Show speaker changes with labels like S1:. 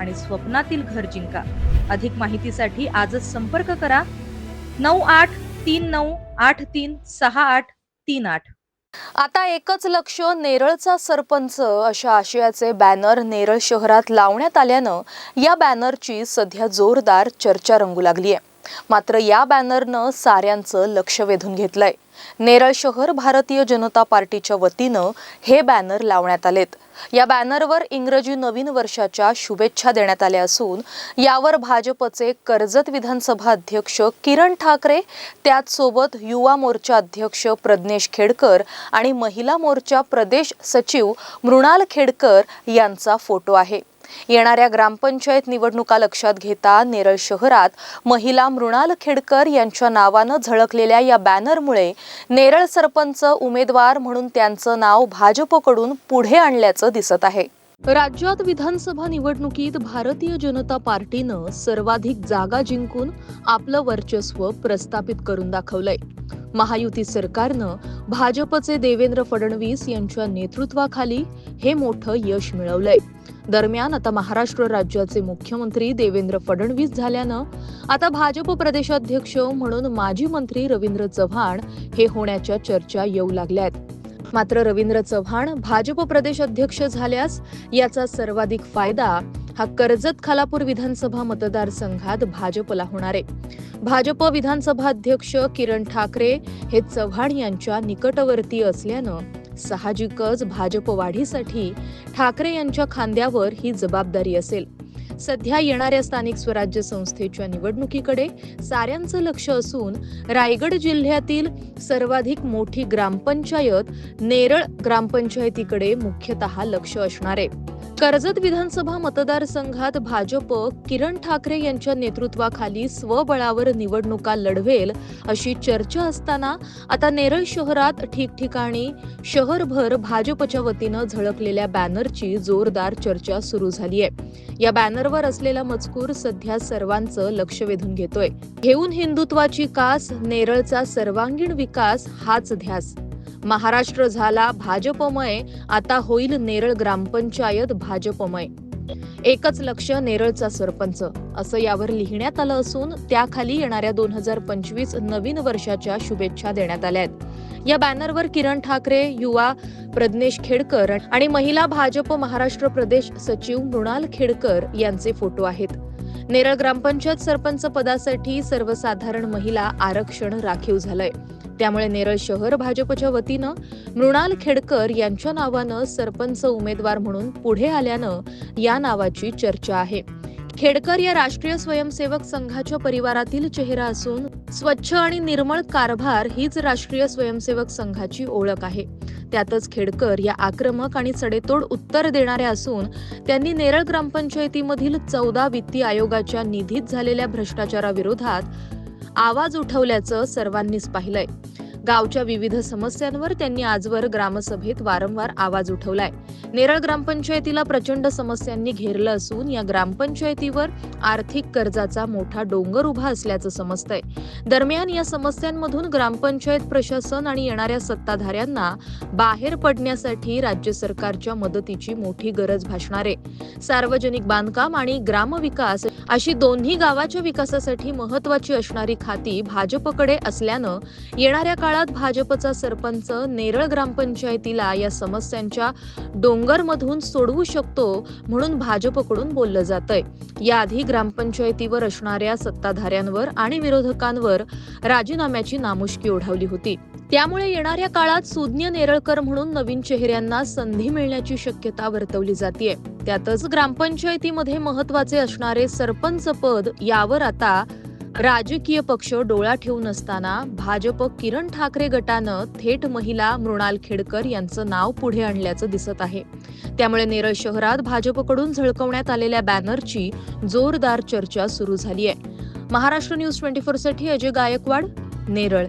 S1: आणि स्वप्नातील घर जिंका. अधिक माहितीसाठी आजच संपर्क करा. नऊ आठ तीन नऊ आठ तीन सहा आठ तीन आठ.
S2: आता एकच लक्ष नेरळचा सरपंच अशा आशयाचे बॅनर नेरळ शहरात लावण्यात आल्यानं या बॅनरची सध्या जोरदार चर्चा रंगू लागली आहे. मात्र या बॅनरनं साऱ्यांचं लक्ष वेधून घेतलंय. नेरळ शहर भारतीय जनता पार्टीच्या वतीनं हे बॅनर लावण्यात आलेत. या बॅनरवर इंग्रजी नवीन वर्षाच्या शुभेच्छा देण्यात आल्या असून यावर भाजपचे कर्जत विधानसभा अध्यक्ष किरण ठाकरे त्याचसोबत युवा मोर्चा अध्यक्ष प्रज्ञेश खेडकर आणि महिला मोर्चा प्रदेश सचिव मृणाल खेडकर यांचा फोटो आहे. येणाऱ्या ग्रामपंचायत निवडणुका लक्षात घेता नेरळ शहरात महिला मृणाल खेडकर यांच्या नावानं झळकलेल्या या बॅनरमुळे नेरळ सरपंच उमेदवार म्हणून त्यांचं नाव भाजपकडून पुढे आणल्याचं दिसत आहे. राज्यात विधानसभा निवडणुकीत भारतीय जनता पार्टीनं सर्वाधिक जागा जिंकून आपलं वर्चस्व प्रस्थापित करून दाखवलंय. महायुती सरकारनं भाजपचे देवेंद्र फडणवीस यांच्या नेतृत्वाखाली हे मोठं यश मिळवलंय. दरम्यान आता महाराष्ट्र राज्याचे मुख्यमंत्री देवेंद्र फडणवीस झाल्यानं आता भाजप प्रदेशाध्यक्ष म्हणून माजी मंत्री रवींद्र चव्हाण हे होण्याच्या चर्चा येऊ लागल्या आहेत मात्र रवींद्र चव्हाण भाजप प्रदेश अध्यक्ष झाल्यास याचा सर्वाधिक फायदा हा कर्जत खालापूर विधानसभा मतदारसंघात भाजपला होणार आहे. भाजप विधानसभा अध्यक्ष किरण ठाकरे हे चव्हाण यांच्या निकटवर्ती असल्यानं साहजिकच भाजप वाढीसाठी ठाकरे यांच्या खांद्यावर ही जबाबदारी असेल. सध्या येणाऱ्या स्थानिक स्वराज्य संस्थेच्या निवडणुकीकडे साऱ्यांचं लक्ष असून रायगड जिल्ह्यातील सर्वाधिक मोठी ग्रामपंचायत नेरळ ग्रामपंचायतीकडे मुख्यतः लक्ष असणार आहे. कर्जत विधानसभा मतदारसंघात भाजप किरण ठाकरे यांच्या नेतृत्वाखाली स्वबळावर निवडणुका लढवेल अशी चर्चा असताना आता नेरळ शहरात ठिकठिकाणी शहरभर भाजपच्या वतीनं झळकलेल्या बॅनरची जोरदार चर्चा सुरू झाली आहे या बॅनरवर असलेला मजकूर सध्या सर्वांचं लक्ष वेधून घेतोय. घेऊन हिंदुत्वाची कास नेरळचा सर्वांगीण विकास हाच ध्यास. महाराष्ट्र झाला भाजपमय आता होईल नेरळ ग्रामपंचायत भाजपमय. एकच लक्ष नेरळचा सरपंच असं यावर लिहिण्यात आलं असून त्याखाली येणाऱ्या दोन हजार पंचवीस नवीन वर्षाच्या शुभेच्छा देण्यात आल्या आहेत. या बॅनरवर किरण ठाकरे युवा प्रज्ञेश खेडकर आणि महिला भाजप महाराष्ट्र प्रदेश सचिव मृणाल खेडकर यांचे फोटो आहेत. नेरळ ग्रामपंचायत सरपंच पदासाठी सर्वसाधारण महिला आरक्षण राखीव झालंय. त्यामुळे नेरळ शहर भाजपच्या वतीनं मृणाल खेडकर यांच्या नावानं सरपंच उमेदवार म्हणून पुढे आल्यानं या नावाची चर्चा आहे. खेडकर या राष्ट्रीय स्वयंसेवक संघाच्या परिवारातील चेहरा असून स्वच्छ आणि निर्मळ कारभार हीच राष्ट्रीय स्वयंसेवक संघाची ओळख आहे. त्यातच खेडकर या आक्रमक आणि सडेतोड उत्तर देणाऱ्या असून त्यांनी नेरळ ग्रामपंचायतीमधील चौदा वित्तीय आयोगाच्या निधीत झालेल्या भ्रष्टाचाराविरोधात आवाज उठवल्याचं सर्वांनीच पाहिलंय. गावच्या विविध समस्यांवर त्यांनी आजवर ग्रामसभेत वारंवार आवाज उठवलाय. नेरळ ग्रामपंचायतीला प्रचंड समस्यांनी घेरलं असून या ग्रामपंचायतीवर आर्थिक कर्जाचा मोठा डोंगर उभा असल्याचं समजतंय. दरम्यान या समस्यांमधून ग्रामपंचायत प्रशासन आणि येणाऱ्या सत्ताधाऱ्यांना बाहेर पडण्यासाठी राज्य सरकारच्या मदतीची मोठी गरज भासणार आहे. सार्वजनिक बांधकाम आणि ग्रामविकास अशी दोन्ही गावाच्या विकासासाठी महत्वाची असणारी खाती भाजपकडे असल्यानं येणाऱ्या काळात भाजपचा सरपंच नेरळ ग्रामपंचायतीला या समस्यांच्या डोंगरमधून सोडवू शकतो म्हणून भाजपकडून बोललं जातंय. याआधी ग्रामपंचायतीवर असणाऱ्या सत्ताधाऱ्यांवर आणि विरोधकांवर राजीनाम्याची नामुष्की ओढावली होती. त्यामुळे येणाऱ्या काळात सुज्ञ नेरळकर म्हणून नवीन चेहऱ्यांना संधी मिळण्याची शक्यता वर्तवली जाते त्यातच ग्रामपंचायतीमध्ये महत्त्वाचे असणारे सरपंच पद यावर आता राजकीय पक्ष डोळा ठेवून असताना भाजप किरण ठाकरे गटानं थेट महिला मृणाल खेडकर यांचं नाव पुढे आणल्याचं दिसत आहे. त्यामुळे नेरळ शहरात भाजपकडून झळकवण्यात आलेल्या बॅनरची जोरदार चर्चा सुरू झाली आहे महाराष्ट्र न्यूज ट्वेंटी साठी अजय गायकवाड नेरळ.